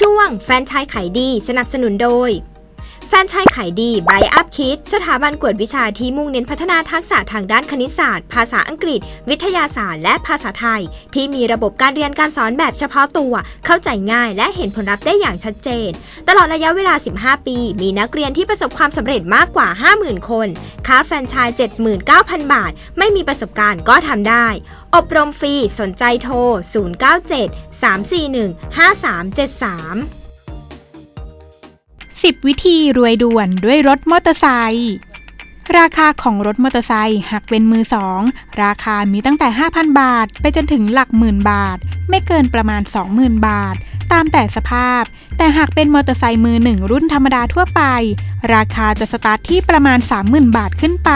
ช่วงแฟนชายขายดีสนับสนุนโดย แฟรนไชายขายดี Bright Up Kids สถาบันกวดวิชาที่มุ่งเน้นพัฒนาทักษะทางด้านคณิตศาสตร์ ภาษาอังกฤษ วิทยาศาสตร์ และภาษาไทย ที่มีระบบการเรียนการสอนแบบเฉพาะตัว เข้าใจง่ายและเห็นผลลัพธ์ได้อย่างชัดเจน ตลอดระยะเวลา 15 ปี มีนักเรียนที่ประสบความสำเร็จมากกว่า 50,000 คนค่าแฟรนไชส์79,000 บาท ไม่มีประสบการณ์ก็ทำได้ อบรมฟรี สนใจโทร 097 341 5373 10 วิธีรวยด่วนด้วยรถมอเตอร์ไซค์ราคาของรถมอเตอร์ไซค์หากเป็นมือสอง ราคามีตั้งแต่ 5,000 บาท ไปจนถึงหลักหมื่นบาท ไม่เกินประมาณ 20,000 บาท ตามแต่สภาพ แต่หากเป็นมอเตอร์ไซค์มือหนึ่งรุ่นธรรมดาทั่วไป ราคาจะสตาร์ทที่ประมาณ 30,000 บาทขึ้นไป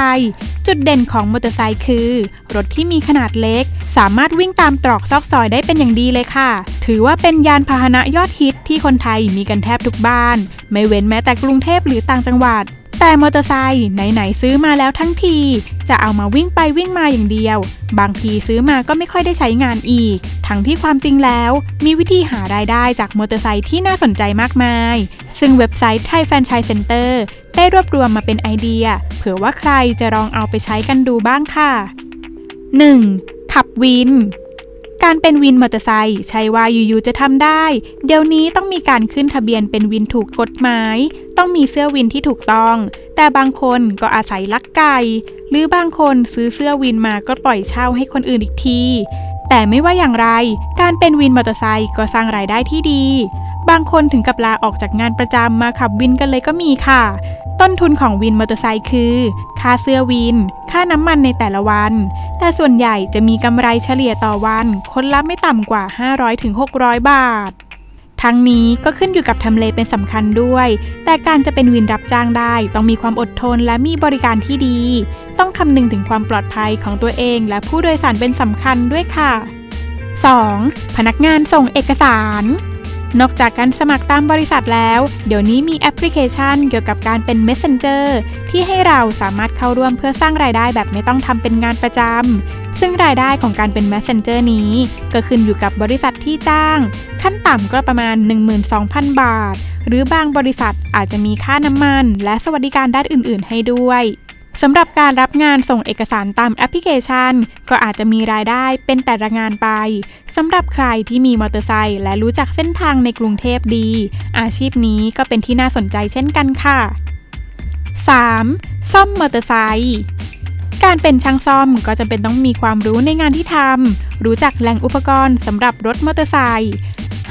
จุดเด่นของมอเตอร์ไซค์คือ รถที่มีขนาดเล็ก สามารถวิ่งตามตรอกซอกซอยได้เป็นอย่างดีเลยค่ะ ถือว่าเป็นยานพาหนะยอดฮิตที่คนไทยมีกันแทบทุกบ้าน ไม่เว้นแม้แต่กรุงเทพหรือต่างจังหวัด แต่มอเตอร์ไซค์ไหนๆซื้อมาแล้วทั้งที จะเอามาวิ่งไปวิ่งมาอย่างเดียว บางทีซื้อมาก็ไม่ค่อยได้ใช้งานอีก ทั้งที่ความจริงแล้ว มีวิธีหารายได้จากมอเตอร์ไซค์ที่น่าสนใจมากมาย ซึ่งเว็บไซต์ไทยแฟนชส์เซ็นเตอร์ได้รวบรวมมาเป็นไอเดีย เผื่อว่าใครจะลองเอาไปใช้กันดูบ้างค่ะ 1. ขับวินการเป็นวินมอเตอร์ไซค์ใช่ว่าอยู่ๆจะทำได้ เดี๋ยวนี้ต้องมีการขึ้นทะเบียนเป็นวินถูกกฎหมาย ต้องมีเสื้อวินที่ถูกต้อง แต่บางคนก็อาศัยลักไก่ หรือบางคนซื้อเสื้อวินมาก็ปล่อยเช่าให้คนอื่นอีกที แต่ไม่ว่าอย่างไร การเป็นวินมอเตอร์ไซค์ก็สร้างรายได้ที่ดี บางคนถึงกับลาออกจากงานประจำมาขับวินกันเลยก็มีค่ะ ต้นทุนของวินมอเตอร์ไซค์คือ ค่าเสื้อวิน ค่าน้ำมันในแต่ละวัน แต่ส่วนใหญ่จะมีกำไรเฉลี่ยต่อวัน คนละไม่ต่ำกว่า 500-600 บาท ทั้งนี้ก็ขึ้นอยู่กับทำเลเป็นสำคัญด้วย แต่การจะเป็นวินรับจ้างได้ ต้องมีความอดทนและมีบริการที่ดี ต้องคำนึงถึงความปลอดภัยของตัวเอง และผู้โดยสารเป็นสำคัญด้วยค่ะ 2. พนักงานส่งเอกสาร นอกจากการสมัครตามบริษัทแล้ว เดี๋ยวนี้มีแอปพลิเคชันเกี่ยวกับการเป็น Messenger ที่ให้เราสามารถเข้าร่วมเพื่อสร้างรายได้แบบไม่ต้องทำเป็นงานประจำ ซึ่งรายได้ของการเป็น Messenger นี้ ก็ขึ้นอยู่กับบริษัทที่จ้าง ขั้นต่ำก็ประมาณ 12,000 บาท หรือบางบริษัทอาจจะมีค่าน้ำมัน และสวัสดิการด้านอื่น ๆ ให้ด้วยสำหรับการรับงานส่งเอกสารตามแอปพลิเคชัน ก็อาจจะมีรายได้เป็นแต่ละงานไปสำหรับใครที่มีมอเตอร์ไซค์และรู้จักเส้นทางในกรุงเทพดี อาชีพนี้ก็เป็นที่น่าสนใจเช่นกันค่ะ 3. ซ่อมมอเตอร์ไซค์ การเป็นช่างซ่อมก็จำเป็นต้องมีความรู้ในงานที่ทำรู้จักแหล่งอุปกรณ์สำหรับรถมอเตอร์ไซค์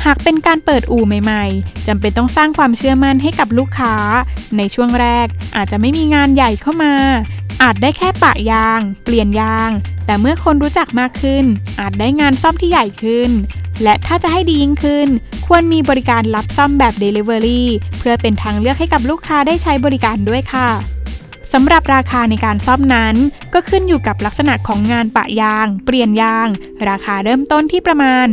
หากเป็นการเปิดอู่ใหม่ ๆจำเป็นต้องสร้างความเชื่อมั่นให้กับลูกค้า ในช่วงแรกอาจจะไม่มีงานใหญ่เข้ามา อาจได้แค่ปะยาง เปลี่ยนยาง แต่เมื่อคนรู้จักมากขึ้น อาจได้งานซ่อมที่ใหญ่ขึ้น และถ้าจะให้ดียิ่งขึ้น ควรมีบริการรับซ่อมแบบ Delivery เพื่อเป็นทางเลือกให้กับลูกค้าได้ใช้บริการด้วยค่ะ สำหรับราคาในการซ่อมนั้น ก็ขึ้นอยู่กับลักษณะของงานปะยาง เปลี่ยนยาง ราคาเริ่มต้นที่ประมาณ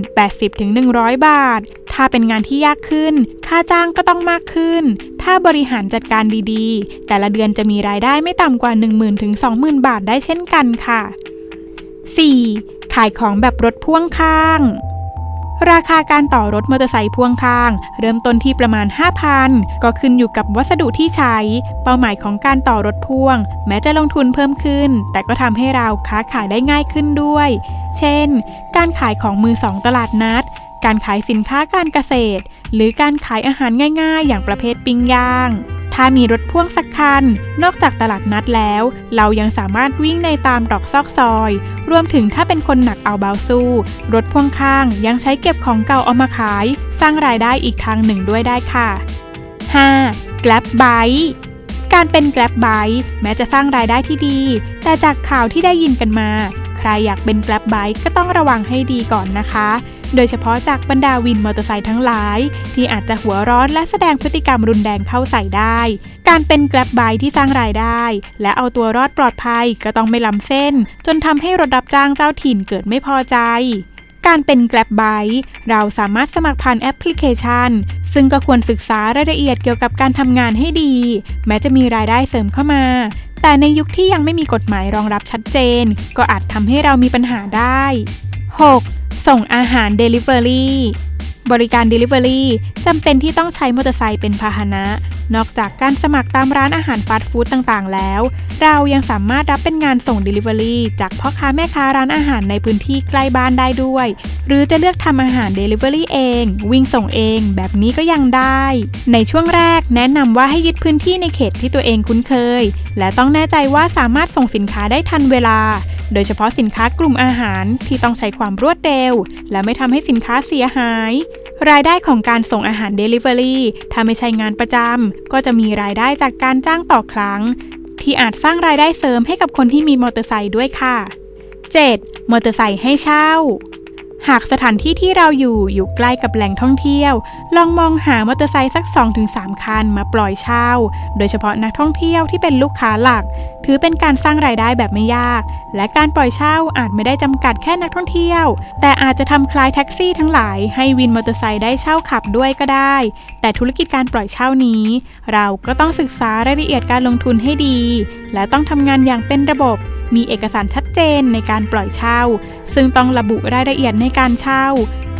80-100 บาท ถ้าเป็นงานที่ยากขึ้น ค่าจ้างก็ต้องมากขึ้น ถ้าบริหารจัดการดีๆ แต่ละเดือนจะมีรายได้ไม่ต่ำกว่า 10,000-20,000 บาทได้เช่นกันค่ะ 4. ขายของแบบรถพ่วงข้าง ราคาการต่อรถมอเตอร์ไซค์พ่วงข้าง เริ่มต้นที่ประมาณ 5,000 ก็ขึ้นอยู่กับวัสดุที่ใช้ เป้าหมายของการต่อรถพ่วง แม้จะลงทุนเพิ่มขึ้น แต่ก็ทำให้เราค้าขายได้ง่ายขึ้นด้วย เช่น การขายของมือสองตลาดนัด การขายสินค้าการเกษตร หรือการขายอาหารง่าย ๆ อย่างประเภทปิ้งย่าง ถ้ามีรถพ่วงสักคัน นอกจากตลาดนัดแล้ว เรายังสามารถวิ่งในตามตรอกซอกซอย รวมถึงถ้าเป็นคนหนักเอาเบาสู้ รถพ่วงข้างยังใช้เก็บของเก่าเอามาขาย สร้างรายได้อีกทางหนึ่งด้วยได้ค่ะ 5. Grab Bike การเป็น Grab Bike แม้จะสร้างรายได้ที่ดี แต่จากข่าวที่ได้ยินกันมา ใครอยากเป็น Grab Bike ก็ต้องระวังให้ดีก่อนนะคะ โดยเฉพาะจากบรรดาวินมอเตอร์ไซค์ทั้งหลาย ที่อาจจะหัวร้อนและแสดงพฤติกรรมรุนแรงเข้าใส่ได้ การเป็นแกลบไบที่สร้างรายได้ และเอาตัวรอดปลอดภัยก็ต้องไม่ล้ำเส้น จนทำให้รถรับจ้างเจ้าถิ่นเกิดไม่พอใจการเป็นแกลบไบเราสามารถสมัครผ่านแอปพลิเคชัน ซึ่งก็ควรศึกษารายละเอียดเกี่ยวกับการทำงานให้ดี แม้จะมีรายได้เสริมเข้ามา แต่ในยุคที่ยังไม่มีกฎหมายรองรับชัดเจน ก็อาจทำให้เรามีปัญหาได้ 6. ส่งอาหาร Delivery บริการ Delivery จำเป็นที่ต้องใช้มอเตอร์ไซค์เป็นพาหนะ นอกจากการสมัครตามร้านอาหารฟาสต์ฟู้ดต่างๆ แล้ว เรายังสามารถรับเป็นงานส่ง Delivery จากพ่อค้าแม่ค้าร้านอาหารในพื้นที่ใกล้บ้านได้ด้วย หรือจะเลือกทำอาหาร Delivery เอง วิ่งส่งเองแบบนี้ก็ยังได้ ในช่วงแรกแนะนำว่าให้ยึดพื้นที่ในเขตที่ตัวเองคุ้นเคย และต้องแน่ใจว่าสามารถส่งสินค้าได้ทันเวลา โดยเฉพาะสินค้ากลุ่มอาหารที่ต้องใช้ความรวดเร็ว และไม่ทำให้สินค้าเสียหาย รายได้ของการส่งอาหาร Delivery ถ้าไม่ใช่งานประจำก็จะมีรายได้จากการจ้างต่อครั้ง ที่อาจสร้างรายได้เสริมให้กับคนที่มีมอเตอร์ไซค์ด้วยค่ะ 7. มอเตอร์ไซค์ให้เช่า หากสถานที่ที่เราอยู่อยู่ใกล้กับแหล่งท่องเที่ยว ลองมองหามอเตอร์ไซค์สัก 2-3 คันมาปล่อยเช่า โดยเฉพาะนักท่องเที่ยวที่เป็นลูกค้าหลัก ถือเป็นการสร้างรายได้แบบไม่ยาก และการปล่อยเช่าอาจไม่ได้จำกัดแค่นักท่องเที่ยว แต่อาจจะทำคล้ายแท็กซี่ทั้งหลายให้วินมอเตอร์ไซค์ได้เช่าขับด้วยก็ได้ แต่ธุรกิจการปล่อยเช่านี้ เราก็ต้องศึกษารายละเอียดการลงทุนให้ดี และต้องทำงานอย่างเป็นระบบ มีเอกสารชัดเจนในการปล่อยเช่า ซึ่งต้องระบุรายละเอียดในการเช่า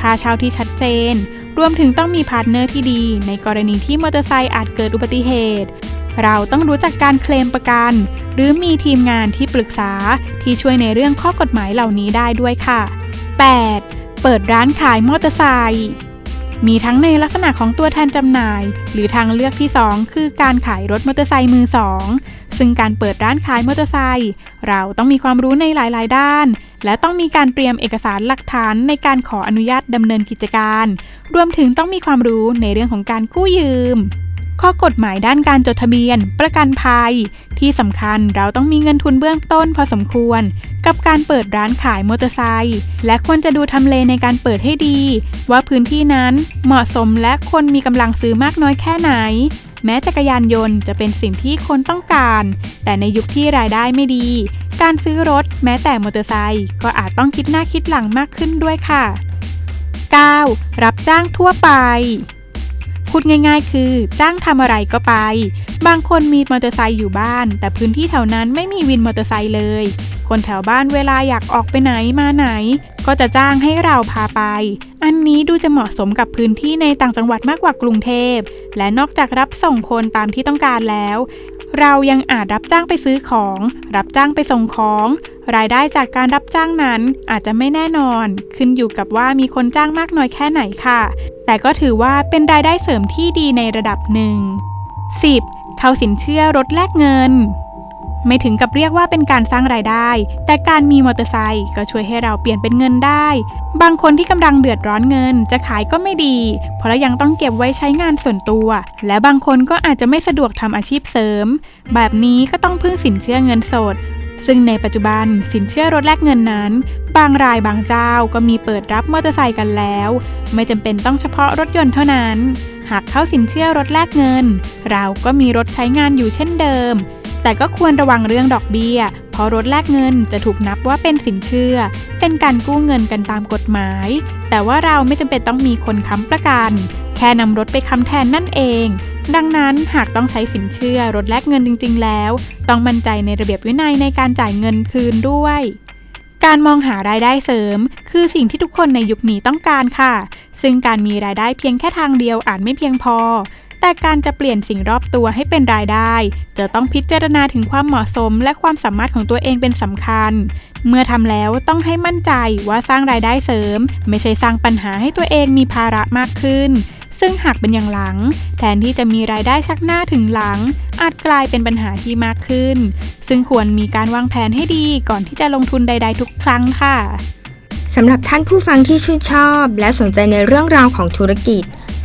ค่าเช่าที่ชัดเจน รวมถึงต้องมีพาร์ทเนอร์ที่ดี ในกรณีที่มอเตอร์ไซค์อาจเกิดอุบัติเหตุ เราต้องรู้จักการเคลมประกัน หรือมีทีมงานที่ปรึกษาที่ช่วยในเรื่องข้อกฎหมายเหล่านี้ได้ด้วยค่ะ 8. เปิดร้านขายมอเตอร์ไซค์มีทั้งในลักษณะของตัวแทนจำหน่าย หรือทางเลือกที่ 2 คือการขายรถมอเตอร์ไซค์มือสอง ซึ่งการเปิดร้านขายมอเตอร์ไซค์เราต้องมีความรู้ในหลาย ๆ ด้าน และต้องมีการเตรียมเอกสารหลักฐานในการขออนุญาตดำเนินกิจการ รวมถึงต้องมีความรู้ในเรื่องของการกู้ยืม ข้อกฎหมายด้านการจดทะเบียน ประกันภัย ที่สำคัญเราต้องมีเงินทุนเบื้องต้นพอสมควร กับการเปิดร้านขายมอเตอร์ไซค์และควรจะดูทำเลในการเปิดให้ดี ว่าพื้นที่นั้นเหมาะสมและคนมีกำลังซื้อมากน้อยแค่ไหน แม้จักรยานยนต์จะเป็นสิ่งที่คนต้องการ แต่ในยุคที่รายได้ไม่ดี การซื้อรถแม้แต่มอเตอร์ไซค์ก็อาจต้องคิดหน้าคิดหลังมากขึ้นด้วยค่ะ 9. รับจ้างทั่วไป พูดง่ายๆ คือ จ้างทำอะไรก็ไป บางคนมีมอเตอร์ไซค์อยู่บ้าน แต่พื้นที่แถวนั้นไม่มีวินมอเตอร์ไซค์เลย คนแถวบ้านเวลาอยากออกไปไหนมาไหน ก็จะจ้างให้เราพาไป อันนี้ดูจะเหมาะสมกับพื้นที่ในต่างจังหวัดมากกว่ากรุงเทพ และนอกจากรับส่งคนตามที่ต้องการแล้ว เรายังอาจรับจ้างไปซื้อของ รับจ้างไปส่งของ รายได้จากการรับจ้างนั้นอาจจะไม่แน่นอน ขึ้นอยู่กับว่ามีคนจ้างมากน้อยแค่ไหนค่ะ แต่ก็ถือว่าเป็นรายได้เสริมที่ดีในระดับหนึ่ง 10. เข้าสินเชื่อรถแลกเงิน ไม่ถึงกับเรียกว่าเป็นการสร้างรายได้ แต่การมีมอเตอร์ไซค์ก็ช่วยให้เราเปลี่ยนเป็นเงินได้ บางคนที่กำลังเดือดร้อนเงินจะขายก็ไม่ดี เพราะยังต้องเก็บไว้ใช้งานส่วนตัว และบางคนก็อาจจะไม่สะดวกทำอาชีพเสริม แบบนี้ก็ต้องพึ่งสินเชื่อเงินสดซึ่งในปัจจุบันสินเชื่อรถแลกเงินนั้น บางรายบางเจ้าก็มีเปิดรับมอเตอร์ไซค์กันแล้ว ไม่จำเป็นต้องเฉพาะรถยนต์เท่านั้น หากเข้าสินเชื่อรถแลกเงิน เราก็มีรถใช้งานอยู่เช่นเดิม แต่ก็ควรระวังเรื่องดอกเบี้ย เพราะรถแลกเงินจะถูกนับว่าเป็นสินเชื่อ เป็นการกู้เงินกันตามกฎหมาย แต่ว่าเราไม่จำเป็นต้องมีคนค้ำประกัน แค่นำรถไปค้ำแทนนั่นเอง ดังนั้นหากต้องใช้สินเชื่อรถแลกเงินจริง ๆ แล้ว ต้องมั่นใจในระเบียบวินัยในการจ่ายเงินคืนด้วยการมองหารายได้เสริม คือสิ่งที่ทุกคนในยุคนี้ต้องการค่ะ ซึ่งการมีรายได้เพียงแค่ทางเดียวอาจไม่เพียงพอ แต่การจะเปลี่ยนสิ่งรอบตัวให้เป็นรายได้ จะต้องพิจารณาถึงความเหมาะสมและความสามารถของตัวเองเป็นสำคัญ เมื่อทำแล้วต้องให้มั่นใจว่าสร้างรายได้เสริม ไม่ใช่สร้างปัญหาให้ตัวเองมีภาระมากขึ้น ซึ่งหากเป็นอย่างหลัง แทนที่จะมีรายได้ชักหน้าถึงหลัง อาจกลายเป็นปัญหาที่มากขึ้น ซึ่งควรมีการวางแผนให้ดีก่อนที่จะลงทุนใด ๆ ทุกครั้งค่ะสำหรับท่านผู้ฟังที่ชื่นชอบ และสนใจในเรื่องราวของธุรกิจ